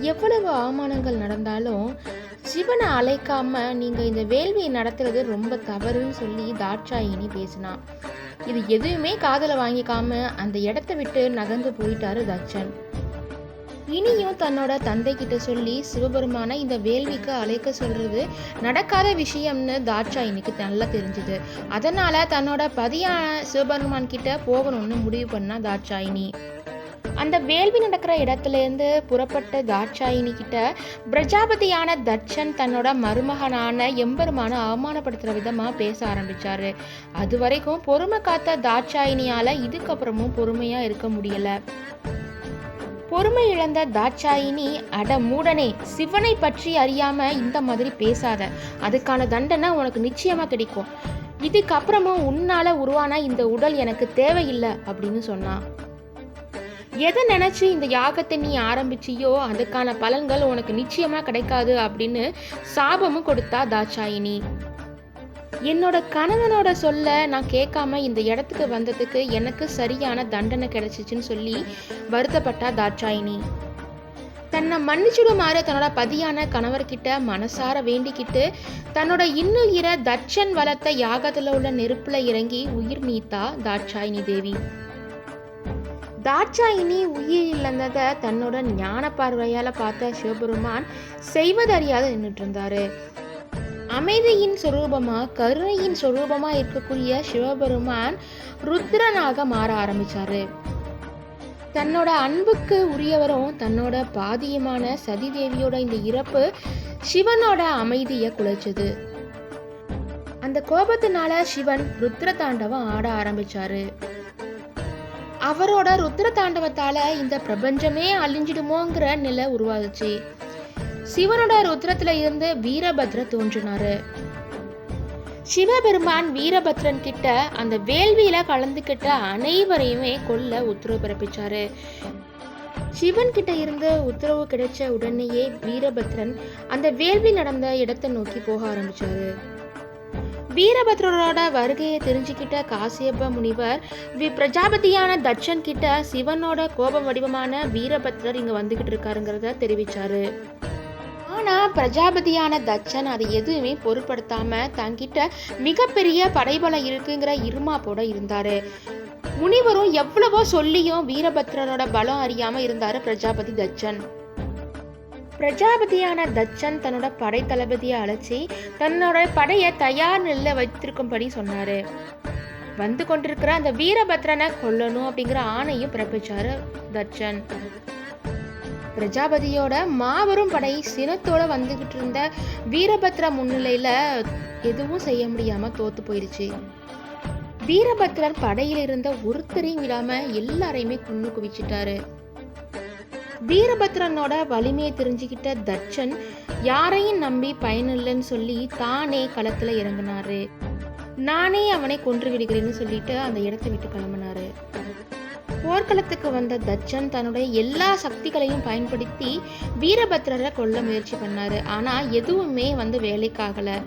எவ்வளவு அவமானங்கள் நடந்தாலும் சிவனை அழைக்காம நீங்க இந்த வேள்வியை நடத்துறது ரொம்ப தவறுன்னு சொல்லி தாட்சாயினி பேசினான் இது எதுவுமே காதல வாங்கிக்காம அந்த இடத்த விட்டு நகர்ந்து போயிட்டாரு தட்சன். இனியும் தன்னோட தந்தை கிட்ட சொல்லி சிவபெருமானை இந்த வேள்விக்கு அழைக்க சொல்றது நடக்காத விஷயம்னு தாட்சாயினிக்கு நல்லா தெரிஞ்சுது. அதனால தன்னோட பதியான சிவபெருமான் கிட்ட போகணும்னு முடிவு பண்ணா தாட்சாயினி. அந்த வேள்வி நடக்கிற இடத்துல இருந்து புறப்பட்ட தாட்சாயினி கிட்ட பிரஜாபதியான தட்சன் தன்னோட மருமகனான எம்பெருமான அவமானப்படுத்துகிற விதமாக பேச ஆரம்பிச்சாரு. அது வரைக்கும் பொறுமை காத்த தாட்சாயினியால் இதுக்கப்புறமும் பொறுமையாக இருக்க முடியலை. பொறுமை இழந்த தாட்சாயினி அட மூடனே சிவனை பற்றி அறியாம இந்த மாதிரி பேசாத. அதுக்கான தண்டனை உனக்கு நிச்சயமா கிடைக்கும். இதுக்கப்புறமும் உன்னால உருவான இந்த உடல் எனக்கு தேவையில்லை அப்படின்னு சொன்னான். எதை நினச்சி இந்த யாகத்தை நீ ஆரம்பிச்சியோ அதுக்கான பலன்கள் உனக்கு நிச்சயமாக கிடைக்காது அப்படின்னு சாபமும் கொடுத்தா தாட்சாயினி. என்னோட கணவனோட சொல்ல நான் கேட்காம இந்த இடத்துக்கு வந்ததுக்கு எனக்கு சரியான தண்டனை கிடைச்சிச்சுன்னு சொல்லி வருத்தப்பட்டா தாட்சாயினி. தன்னை மன்னிச்சுடுமாறு தன்னோட பதியான கணவர்கிட்ட மனசார வேண்டிக்கிட்டு தன்னோட இன்னுயிரை தட்சன் வளர்த்த யாகத்தில் உள்ள நெருப்பில் இறங்கி உயிர் நீத்தா தாட்சாயினி தேவி. தாட்சாயினி உயிர் இழந்ததை தன்னோட ஞான பார்வையால் பார்த்த சிவபெருமான் செய்வதறியாத நின்றுட்டு இருந்தாரு அமைதியின் சொரூபமாக கருணையின் சொரூபமாக இருக்கக்கூடிய சிவபெருமான் ருத்ரனாக மாற ஆரம்பிச்சாரு. தன்னோட அன்புக்கு உரியவரும் தன்னோட பாதியமான சதிதேவியோட இந்த இறப்பு சிவனோட அமைதியை குலைச்சது. அந்த கோபத்தினால சிவன் ருத்ர தாண்டவம் ஆட ஆரம்பிச்சாரு. அவரோட ருத்ர தாண்டவத்தால இந்த பிரபஞ்சமே அழிஞ்சிடுமோங்கிற நிலை உருவாகுச்சு. சிவனோட ருத்ரத்துல இருந்து வீரபத்ர தோன்றினாரு. சிவபெருமான் வீரபத்ரன் கிட்ட அந்த வேள்வியில கலந்துக்கிட்ட அனைவரையுமே கொல்ல உத்தரவு பிறப்பிச்சாரு. சிவன் கிட்ட இருந்து உத்தரவு கிடைச்ச உடனேயே வீரபத்ரன் அந்த வேள்வி நடந்த இடத்தை நோக்கி போக ஆரம்பிச்சாரு. வீரபத்ரரோட வருகையை தெரிஞ்சுக்கிட்ட காசியப்ப முனிவர் வி- பிரஜாபதியான தட்சன் கிட்ட சிவனோட கோப வடிவமான வீரபத்ரர் இங்க வந்துகிட்டு இருக்காருங்கிறத தெரிவிச்சாரு. ஆனா பிரஜாபதியான தட்சன் அதை எதுவுமே பொருட்படுத்தாம தங்கிட்ட மிகப்பெரிய படைபலம் இருக்குங்கிற இருமாப்போட இருந்தாரு. முனிவரும் எவ்வளவோ சொல்லியும் வீரபத்ரரோட பலம் அறியாம இருந்தாரு பிரஜாபதி தட்சன். பிரஜாபதியான தச்சன் தன்னோட படை தளபதியை அழைச்சி தன்னோட படையை தயார் நிலையில வைத்திருக்கும்படி சொன்னாரு. வந்து கொண்டிருக்கிற அந்த வீரபத்ரனை கொல்லணும் அப்படிங்கிற ஆணையும் பிறப்பிச்சாரு தச்சன். பிரஜாபதியோட மாபெரும் படை சினத்தோட வந்துகிட்டு இருந்த வீரபத்ர முன்னிலையில எதுவும் செய்ய முடியாம தோத்து போயிருச்சு. வீரபத்ரர் படையில் இருந்த ஒருத்தரையும் விடாம எல்லாரையுமே குன்னு குவிச்சிட்டாரு. வீரபத்ரனோட வலிமையை தெரிஞ்சுக்கிட்ட தட்சன் யாரையும் நம்பி பயனில்லைன்னு சொல்லி தானே களத்துல இறங்கினாரு. நானே அவனை கொன்று விடுகிறேன்னு சொல்லிட்டு அந்த இடத்தை விட்டு கிளம்பினாரு. போர்க்களத்துக்கு வந்த தச்சன் தன்னுடைய எல்லா சக்திகளையும் பயன்படுத்தி வீரபத்ரரை கொல்ல முயற்சி பண்ணாரு. ஆனா எதுவுமே வந்து வேலைக்காகல.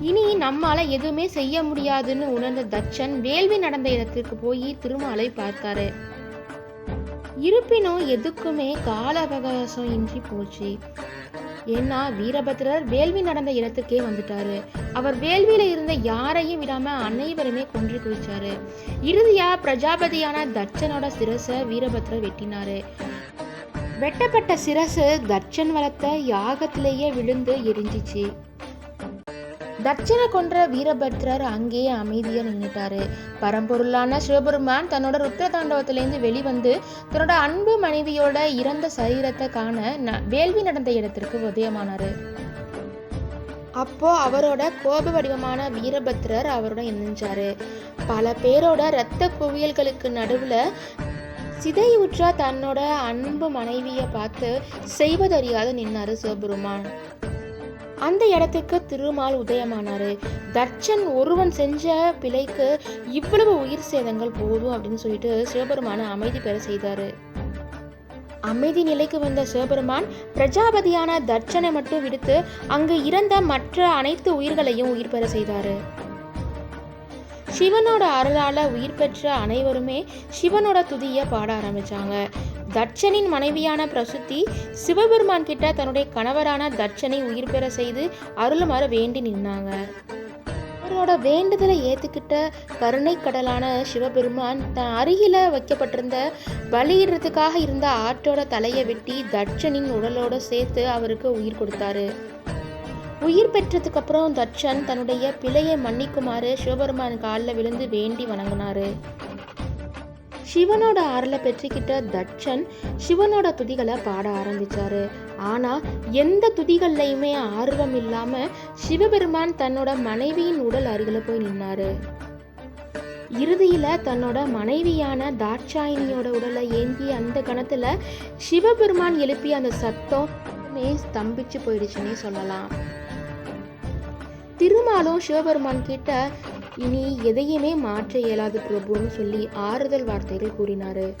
இனி நம்மால எதுவுமே செய்ய முடியாதுன்னு உணர்ந்த தச்சன் வேள்வி நடந்த இடத்திற்கு போய் திருமாலை பார்த்தாரு. இருப்பினும் எதுக்குமே கால அவகாசம் இன்றி போச்சு. ஏன்னா வீரபத்ரர் வேள்வி நடந்த இடத்துக்கே வந்துட்டாரு. அவர் வேள்வியில இருந்த யாரையும் விடாம அனைவருமே கொன்று குவிச்சாரு. இறுதியா பிரஜாபதியான தட்சனோட சிரசை வீரபத்ரர் வெட்டினாரு. வெட்டப்பட்ட சிரசு தட்சன் வளர்த்த யாகத்திலேயே விழுந்து எரிஞ்சிச்சு. தட்சனை கொன்ற வீரபத்ரர் அங்கேயே அமைதியாக நின்றுட்டாரு பரம்பொருளான சிவபெருமான் தன்னோட ருத்ர தாண்டவத்திலேருந்து வெளிவந்து தன்னோட அன்பு மனைவியோட இறந்த சரீரத்தை காண ந- வேள்வி நடந்த இடத்திற்கு உதயமானாரு. அப்போ அவரோட கோப வடிவமான வீரபத்ரர் அவரோட இணைஞ்சாரு பல பேரோட இரத்த குவியல்களுக்கு நடுவுல சிதையுற்ற தன்னோட அன்பு மனைவியை பார்த்து செய்வதறியாது நின்னாரு சிவபெருமான். அந்த இடத்துக்கு திருமால் உதயமானாரு. தட்சன் ஒருவன் செஞ்ச பிழைக்கு இவ்வளவு உயிர் சேதங்கள் போதும் அப்படின்னு சொல்லிட்டு சிவபெருமான அமைதி பெற செய்தாரு. அமைதி நிலைக்கு வந்த சிவபெருமான் பிரஜாபதியான தட்சனை மட்டும் விடுத்து அங்கு இறந்த மற்ற அனைத்து உயிர்களையும் உயிர் பெற செய்தாரு. சிவனோட அருளால உயிர் பெற்ற அனைவருமே சிவனோட துதிய பாட ஆரம்பிச்சாங்க. தட்சனின் மனைவியான பிரசுத்தி சிவபெருமான் கிட்ட தன்னுடைய கணவரான தட்சனை உயிர் பெற செய்து அருளுமாறு வேண்டி நின்னாங்க. அவரோட வேண்டுதலை ஏற்றுக்கிட்ட கருணை கடலான சிவபெருமான் தன் அருகில வைக்கப்பட்டிருந்த பலியிடுறதுக்காக இருந்த ஆட்டோட தலையை வெட்டி தட்சனின் உடலோட சேர்த்து அவருக்கு உயிர் கொடுத்தாரு. உயிர் பெற்றதுக்கு அப்புறம் தட்சன் தன்னுடைய பிழையை மன்னிக்குமாறு சிவபெருமான் காலில் விழுந்து வேண்டி வணங்கினாரு. சிவனோட ஆறலை பெற்றுக்கிட்ட தட்சன் சிவனோட துதிகளை பாட ஆரம்பிச்சாரு. ஆனா எந்த துதிகள்லையுமே ஆர்வம் இல்லாம சிவபெருமான் தன்னோட மனைவியின் உடல் அருகில போய் நின்னாரு. இறுதியில தன்னோட மனைவியான தாட்சாயினியோட உடலை ஏந்தி அந்த கணத்துல சிவபெருமான் எழுப்பிய அந்த சத்தம் ஸ்தம்பிச்சு போயிடுச்சுன்னே சொல்லலாம். திருமாலும் சிவபெருமான் கிட்ட இனி எதையுமே மாற்ற இயலாது பிரபுன்னு சொல்லி ஆறுதல் வார்த்தைகள் கூறினாரு.